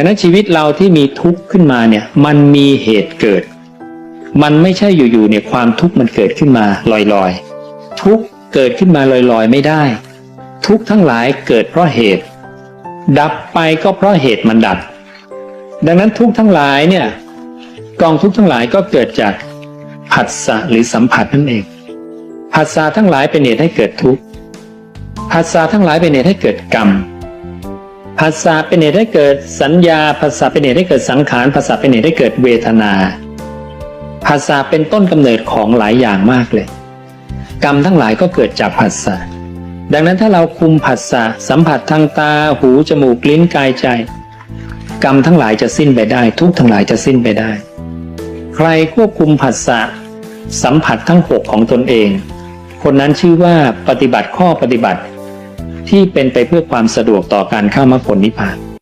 ดังนั้นชีวิตเราที่มีทุกข์ขึ้นมาเนี่ยมันมีเหตุเกิด มันไม่ใช่อยู่ๆเนี่ยความทุกข์มันเกิดขึ้นมาลอยๆ ทุกข์เกิดขึ้นมาลอยๆไม่ได้ ทุกข์ทั้งหลายเกิดเพราะเหตุ ดับไปก็เพราะเหตุมันดับ ดังนั้นทุกข์ทั้งหลายเนี่ยกองทุกข์ทั้งหลายก็เกิดจากผัสสะหรือสัมผัสนั่นเองผัสสะทั้งหลายเป็นเหตุให้เกิดทุกข์ผัสสะทั้งหลายเป็นเหตุให้เกิดกรรม ผัสสะเป็นเหตุให้เกิดสัญญาผัสสะเป็นเหตุให้เกิดสังขารผัสสะเป็นเหตุให้เกิดเวทนาผัสสะเป็นต้นกำเนิดของหลายอย่างมากเลย กรรมทั้งหลายก็เกิดจากผัสสะดังนั้นถ้าเราคุมผัสสะสัมผัสทางตา หู จมูก ลิ้น กายใจ กรรมทั้งหลายจะสิ้นไปได้ ทุกทั้งหลายจะสิ้นไปได้ ใครควบคุมผัสสะสัมผัสทั้งหกของตนเอง คนนั้นชื่อว่าปฏิบัติข้อปฏิบัติ ที่เป็นไปเพื่อความสะดวกต่อการเข้ามรรคผลนิพพาน